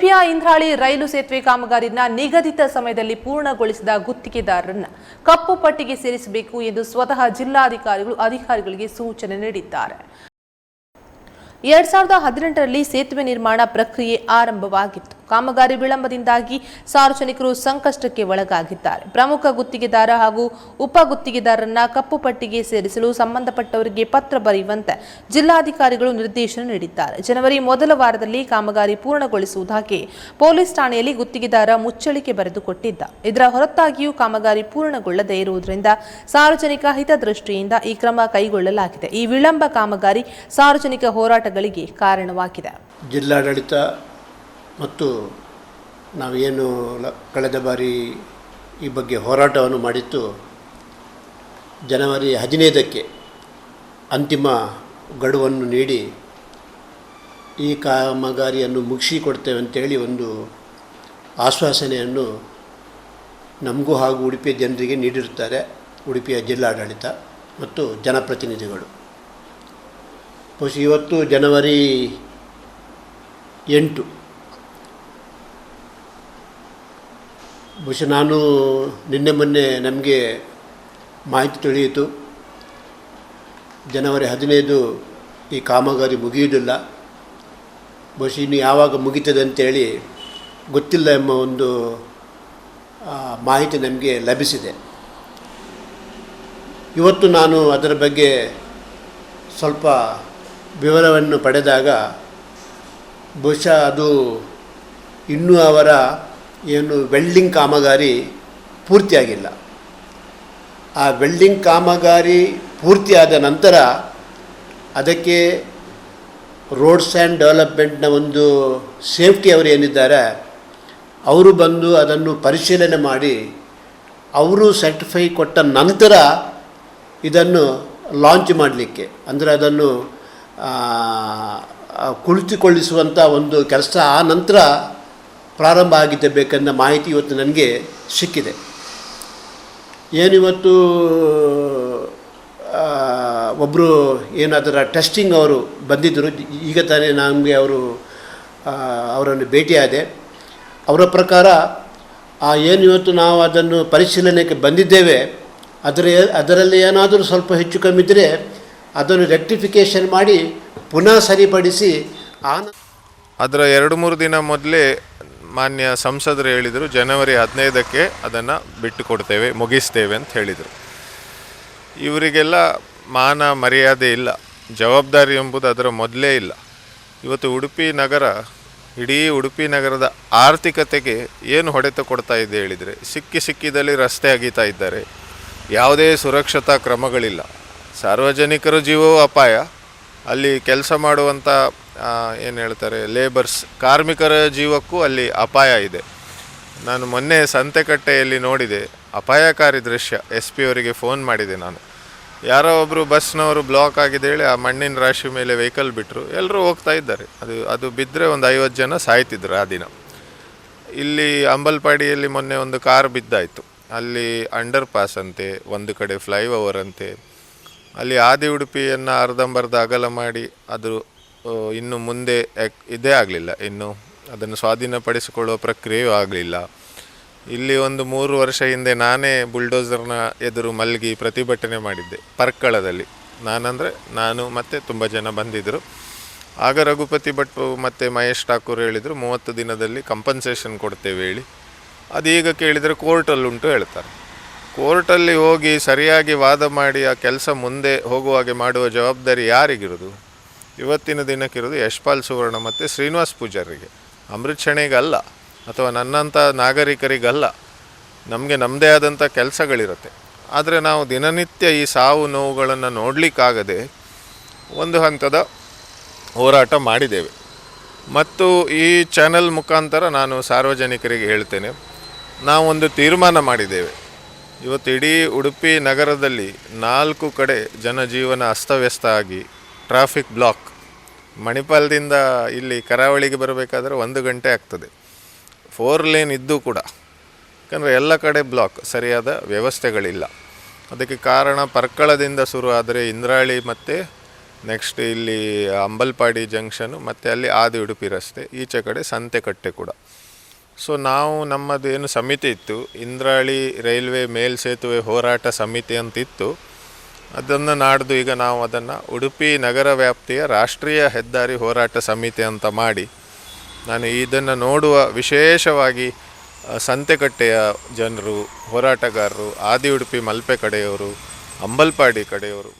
ಉಡುಪಿಯ ಇಂದ್ರಾಳಿ ರೈಲು ಸೇತುವೆ ಕಾಮಗಾರಿನ ನಿಗದಿತ ಸಮಯದಲ್ಲಿ ಪೂರ್ಣಗೊಳಿಸಿದ ಗುತ್ತಿಗೆದಾರರನ್ನ ಕಪ್ಪು ಪಟ್ಟಿಗೆ ಸೇರಿಸಬೇಕು ಎಂದು ಸ್ವತಃ ಜಿಲ್ಲಾಧಿಕಾರಿಗಳು ಅಧಿಕಾರಿಗಳಿಗೆ ಸೂಚನೆ ನೀಡಿದ್ದಾರೆ. ಎರಡ್ ಸಾವಿರದ ಹದಿನೆಂಟರಲ್ಲಿ ಸೇತುವೆ ನಿರ್ಮಾಣ ಪ್ರಕ್ರಿಯೆ ಆರಂಭವಾಗಿತ್ತು. ಕಾಮಗಾರಿ ವಿಳಂಬದಿಂದಾಗಿ ಸಾರ್ವಜನಿಕರು ಸಂಕಷ್ಟಕ್ಕೆ ಒಳಗಾಗಿದ್ದಾರೆ. ಪ್ರಮುಖ ಗುತ್ತಿಗೆದಾರ ಹಾಗೂ ಉಪ ಗುತ್ತಿಗೆದಾರರನ್ನ ಕಪ್ಪು ಪಟ್ಟಿಗೆ ಸೇರಿಸಲು ಸಂಬಂಧಪಟ್ಟವರಿಗೆ ಪತ್ರ ಬರೆಯುವಂತೆ ಜಿಲ್ಲಾಧಿಕಾರಿಗಳು ನಿರ್ದೇಶನ ನೀಡಿದ್ದಾರೆ. ಜನವರಿ ಮೊದಲ ವಾರದಲ್ಲಿ ಕಾಮಗಾರಿ ಪೂರ್ಣಗೊಳಿಸುವುದಾಗಿ ಪೊಲೀಸ್ ಠಾಣೆಯಲ್ಲಿ ಗುತ್ತಿಗೆದಾರ ಮುಚ್ಚಳಿಕೆ ಬರೆದುಕೊಟ್ಟಿದ್ದ. ಇದರ ಹೊರತಾಗಿಯೂ ಕಾಮಗಾರಿ ಪೂರ್ಣಗೊಳ್ಳದೇ ಇರುವುದರಿಂದ ಸಾರ್ವಜನಿಕ ಹಿತದೃಷ್ಟಿಯಿಂದ ಈ ಕ್ರಮ ಕೈಗೊಳ್ಳಲಾಗಿದೆ. ಈ ವಿಳಂಬ ಕಾಮಗಾರಿ ಸಾರ್ವಜನಿಕ ಹೋರಾಟಗಳಿಗೆ ಕಾರಣವಾಗಿದೆ. ಜಿಲ್ಲಾಡಳಿತ ಮತ್ತು ನಾವೇನು ಕಳೆದ ಬಾರಿ ಈ ಬಗ್ಗೆ ಹೋರಾಟವನ್ನು ಮಾಡಿತ್ತು. ಜನವರಿ ಹದಿನೈದಕ್ಕೆ ಅಂತಿಮ ಗಡುವನ್ನು ನೀಡಿ ಈ ಕಾಮಗಾರಿಯನ್ನು ಮುಗಿಸಿಕೊಡ್ತೇವೆ ಅಂತೇಳಿ ಒಂದು ಆಶ್ವಾಸನೆಯನ್ನು ನಮಗೂ ಹಾಗೂ ಉಡುಪಿಯ ಜನರಿಗೆ ನೀಡಿರುತ್ತಾರೆ ಉಡುಪಿಯ ಜಿಲ್ಲಾಡಳಿತ ಮತ್ತು ಜನಪ್ರತಿನಿಧಿಗಳು. ಬಹುಶಃ ಇವತ್ತು ಜನವರಿ ಎಂಟು. ಬಹುಶಃ ನಾನು ನಿನ್ನೆ ಮೊನ್ನೆ ನಮಗೆ ಮಾಹಿತಿ ತಿಳಿಯಿತು. ಜನವರಿ ಹದಿನೈದು ಈ ಕಾಮಗಾರಿ ಮುಗಿಯುವುದಿಲ್ಲ. ಬಹುಶಃ ಇನ್ನು ಯಾವಾಗ ಮುಗೀತದೆ ಅಂತೇಳಿ ಗೊತ್ತಿಲ್ಲ ಎಂಬ ಒಂದು ಮಾಹಿತಿ ನಮಗೆ ಲಭಿಸಿದೆ. ಇವತ್ತು ನಾನು ಅದರ ಬಗ್ಗೆ ಸ್ವಲ್ಪ ವಿವರವನ್ನು ಪಡೆದಾಗ ಬಹುಶಃ ಅದು ಇನ್ನೂ ಅವರ ಏನು ವೆಲ್ಡಿಂಗ್ ಕಾಮಗಾರಿ ಪೂರ್ತಿಯಾಗಿಲ್ಲ. ಆ ವೆಲ್ಡಿಂಗ್ ಕಾಮಗಾರಿ ಪೂರ್ತಿಯಾದ ನಂತರ ಅದಕ್ಕೆ ರೋಡ್ಸ್ ಆ್ಯಂಡ್ ಡೆವಲಪ್ಮೆಂಟ್ನ ಒಂದು ಸೇಫ್ಟಿ ಅವರು ಏನಿದ್ದಾರೆ, ಅವರು ಬಂದು ಅದನ್ನು ಪರಿಶೀಲನೆ ಮಾಡಿ, ಅವರು ಸರ್ಟಿಫೈ ಕೊಟ್ಟ ನಂತರ ಇದನ್ನು ಲಾಂಚ್ ಮಾಡಲಿಕ್ಕೆ, ಅಂದರೆ ಅದನ್ನು ಕುಳಿತುಕೊಳ್ಳಿಸುವಂಥ ಒಂದು ಕೆಲಸ ಆ ನಂತರ ಪ್ರಾರಂಭ ಆಗಿದೆ ಬೇಕೆಂದ ಮಾಹಿತಿ ಇವತ್ತು ನನಗೆ ಸಿಕ್ಕಿದೆ. ಏನಿವತ್ತು ಒಬ್ಬರು ಏನಾದರ ಟೆಸ್ಟಿಂಗ್ ಅವರು ಬಂದಿದ್ದರು, ಈಗ ತಾನೇ ನಮಗೆ ಅವರು ಅವರನ್ನು ಭೇಟಿಯಾದೆ ಅವರ ಪ್ರಕಾರ ಆ, ಏನು ಇವತ್ತು ನಾವು ಅದನ್ನು ಪರಿಶೀಲನೆಗೆ ಬಂದಿದ್ದೇವೆ, ಅದರ, ಅದರಲ್ಲಿ ಏನಾದರೂ ಸ್ವಲ್ಪ ಹೆಚ್ಚು ಕಮ್ಮಿ ಇದ್ದರೆ ಅದನ್ನು ರೆಕ್ಟಿಫಿಕೇಷನ್ ಮಾಡಿ ಪುನಃ ಸರಿಪಡಿಸಿ ಆನ ಅದರ ಎರಡು ಮೂರು ದಿನ ಮೊದಲೇ ಮಾನ್ಯ ಸಂಸದರು ಹೇಳಿದರು, ಜನವರಿ ಹದಿನೈದಕ್ಕೆ ಅದನ್ನು ಬಿಟ್ಟು ಕೊಡ್ತೇವೆ ಮುಗಿಸ್ತೇವೆ ಅಂತ ಹೇಳಿದರು. ಇವರಿಗೆಲ್ಲ ಮಾನ ಮರ್ಯಾದೆ ಇಲ್ಲ, ಜವಾಬ್ದಾರಿ ಎಂಬುದು ಅದರ ಮೊದಲೇ ಇಲ್ಲ. ಇವತ್ತು ಉಡುಪಿ ನಗರ, ಇಡೀ ಉಡುಪಿ ನಗರದ ಆರ್ಥಿಕತೆಗೆ ಏನು ಹೊಡೆತ ಕೊಡ್ತಾ ಇದೆ ಹೇಳಿದರೆ, ಸಿಕ್ಕಿ ಸಿಕ್ಕಿದಲ್ಲಿ ರಸ್ತೆ ಅಗೀತಾ ಇದ್ದಾರೆ. ಯಾವುದೇ ಸುರಕ್ಷತಾ ಕ್ರಮಗಳಿಲ್ಲ. ಸಾರ್ವಜನಿಕರ ಜೀವವೂ ಅಪಾಯ. ಅಲ್ಲಿ ಕೆಲಸ ಮಾಡುವಂಥ ಏನು ಹೇಳ್ತಾರೆ ಲೇಬರ್ಸ್ ಕಾರ್ಮಿಕರ ಜೀವಕ್ಕೂ ಅಲ್ಲಿ ಅಪಾಯ ಇದೆ. ನಾನು ಮೊನ್ನೆ ಸಂತೆಕಟ್ಟೆಯಲ್ಲಿ ನೋಡಿದೆ, ಅಪಾಯಕಾರಿ ದೃಶ್ಯ. ಎಸ್ ಪಿ ಅವರಿಗೆ ಫೋನ್ ಮಾಡಿದೆ ನಾನು. ಯಾರೋ ಒಬ್ಬರು ಬಸ್ನವರು ಬ್ಲಾಕ್ ಆಗಿದೆ ಹೇಳಿ ಆ ಮಣ್ಣಿನ ರಾಶಿ ಮೇಲೆ ವೆಹಿಕಲ್ ಬಿಟ್ಟರು ಎಲ್ಲರೂ ಹೋಗ್ತಾ ಇದ್ದಾರೆ. ಅದು ಅದು ಬಿದ್ದರೆ ಒಂದು ಐವತ್ತು ಜನ ಸಾಯ್ತಿದ್ರು ಆ ದಿನ. ಇಲ್ಲಿ ಅಂಬಲ್ಪಾಡಿಯಲ್ಲಿ ಮೊನ್ನೆ ಒಂದು ಕಾರ್ ಬಿದ್ದಾಯಿತು. ಅಲ್ಲಿ ಅಂಡರ್ ಪಾಸ್ ಅಂತೆ, ಒಂದು ಕಡೆ ಫ್ಲೈಓವರ್ ಅಂತೆ. ಅಲ್ಲಿ ಆದಿ ಉಡುಪಿಯನ್ನು ಅರ್ಧಂಬರ್ಧ ಅಗಲ ಮಾಡಿ ಅದು ಇನ್ನು ಮುಂದೆ ಇದೇ ಆಗಲಿಲ್ಲ. ಇನ್ನು ಅದನ್ನು ಸ್ವಾಧೀನಪಡಿಸಿಕೊಳ್ಳುವ ಪ್ರಕ್ರಿಯೆಯೂ ಆಗಲಿಲ್ಲ. ಇಲ್ಲಿ ಒಂದು ಮೂರು ವರ್ಷ ಹಿಂದೆ ನಾನೇ ಬುಲ್ಡೋಸರ್ನ ಎದುರು ಮಲಗಿ ಪ್ರತಿಭಟನೆ ಮಾಡಿದ್ದೆ ಪರ್ಕಳದಲ್ಲಿ. ನಾನಂದರೆ ನಾನು ಮತ್ತು ತುಂಬ ಜನ ಬಂದಿದ್ದರು. ಆಗ ರಘುಪತಿ ಭಟ್ ಮತ್ತು ಮಹೇಶ್ ಠಾಕೂರ್ ಹೇಳಿದರು, ಮೂವತ್ತು ದಿನದಲ್ಲಿ ಕಂಪನ್ಸೇಷನ್ ಕೊಡ್ತೇವೆ ಹೇಳಿ. ಅದೀಗ ಕೇಳಿದರೆ ಕೋರ್ಟಲ್ಲುಂಟು ಹೇಳ್ತಾರೆ. ಕೋರ್ಟಲ್ಲಿ ಹೋಗಿ ಸರಿಯಾಗಿ ವಾದ ಮಾಡಿ ಆ ಕೆಲಸ ಮುಂದೆ ಹೋಗುವಾಗೆ ಮಾಡುವ ಜವಾಬ್ದಾರಿ ಯಾರಿಗಿರೋದು? ಇವತ್ತಿನ ದಿನಕ್ಕಿರೋದು ಯಶ್ಪಾಲ್ ಸುವರ್ಣ ಮತ್ತು ಶ್ರೀನಿವಾಸ್ ಪೂಜಾರಿಗೆ. ಅಮೃತ್ ಶಣೆಗಲ್ಲ ಅಥವಾ ನನ್ನಂಥ ನಾಗರಿಕರಿಗಲ್ಲ. ನಮಗೆ ನಮ್ಮದೇ ಆದಂಥ ಕೆಲಸಗಳಿರುತ್ತೆ. ಆದರೆ ನಾವು ದಿನನಿತ್ಯ ಈ ಸಾವು ನೋವುಗಳನ್ನು ನೋಡಲಿಕ್ಕಾಗದೆ ಒಂದು ಹಂತದ ಹೋರಾಟ ಮಾಡಿದ್ದೇವೆ. ಮತ್ತು ಈ ಚಾನೆಲ್ ಮುಖಾಂತರ ನಾನು ಸಾರ್ವಜನಿಕರಿಗೆ ಹೇಳ್ತೇನೆ, ನಾವೊಂದು ತೀರ್ಮಾನ ಮಾಡಿದ್ದೇವೆ. ಇವತ್ತು ಇಡೀ ಉಡುಪಿ ನಗರದಲ್ಲಿ ನಾಲ್ಕು ಕಡೆ ಜನಜೀವನ ಅಸ್ತವ್ಯಸ್ತ ಆಗಿ ಟ್ರಾಫಿಕ್ ಬ್ಲಾಕ್. ಮಣಿಪಾಲದಿಂದ ಇಲ್ಲಿ ಕರಾವಳಿಗೆ ಬರಬೇಕಾದ್ರೆ ಒಂದು ಗಂಟೆ ಆಗ್ತದೆ. ಫೋರ್ ಲೇನ್ ಇದ್ದೂ ಕೂಡ. ಯಾಕಂದರೆ ಎಲ್ಲ ಕಡೆ ಬ್ಲಾಕ್, ಸರಿಯಾದ ವ್ಯವಸ್ಥೆಗಳಿಲ್ಲ. ಅದಕ್ಕೆ ಕಾರಣ ಪರ್ಕಳದಿಂದ ಶುರು ಆದರೆ ಇಂದ್ರಾಳಿ ಮತ್ತು ನೆಕ್ಸ್ಟ್ ಇಲ್ಲಿ ಅಂಬಲ್ಪಾಡಿ ಜಂಕ್ಷನು ಮತ್ತು ಅಲ್ಲಿ ಆದಿ ಉಡುಪಿ ರಸ್ತೆ, ಈಚೆ ಕಡೆ ಸಂತೆಕಟ್ಟೆ ಕೂಡ. ಸೊ ನಾವು ನಮ್ಮದು ಏನು ಸಮಿತಿ ಇತ್ತು. ಇಂದ್ರಾಳಿ ರೈಲ್ವೆ ಮೇಲ್ಸೇತುವೆ ಹೋರಾಟ ಸಮಿತಿ ಅಂತಿತ್ತು. ಅದನ್ನು ನಾಡ್ದು ಈಗ ನಾವು ಅದನ್ನು ಉಡುಪಿ ನಗರ ವ್ಯಾಪ್ತಿಯ ರಾಷ್ಟ್ರೀಯ ಹೆದ್ದಾರಿ ಹೋರಾಟ ಸಮಿತಿ ಅಂತ ಮಾಡಿ ನಾನು ಇದನ್ನು ನೋಡುವ ವಿಶೇಷವಾಗಿ ಸಂತೆಕಟ್ಟೆಯ ಜನರು, ಹೋರಾಟಗಾರರು, ಆದಿ ಉಡುಪಿ ಮಲ್ಪೆ ಕಡೆಯವರು, ಅಂಬಲ್ಪಾಡಿ ಕಡೆಯವರು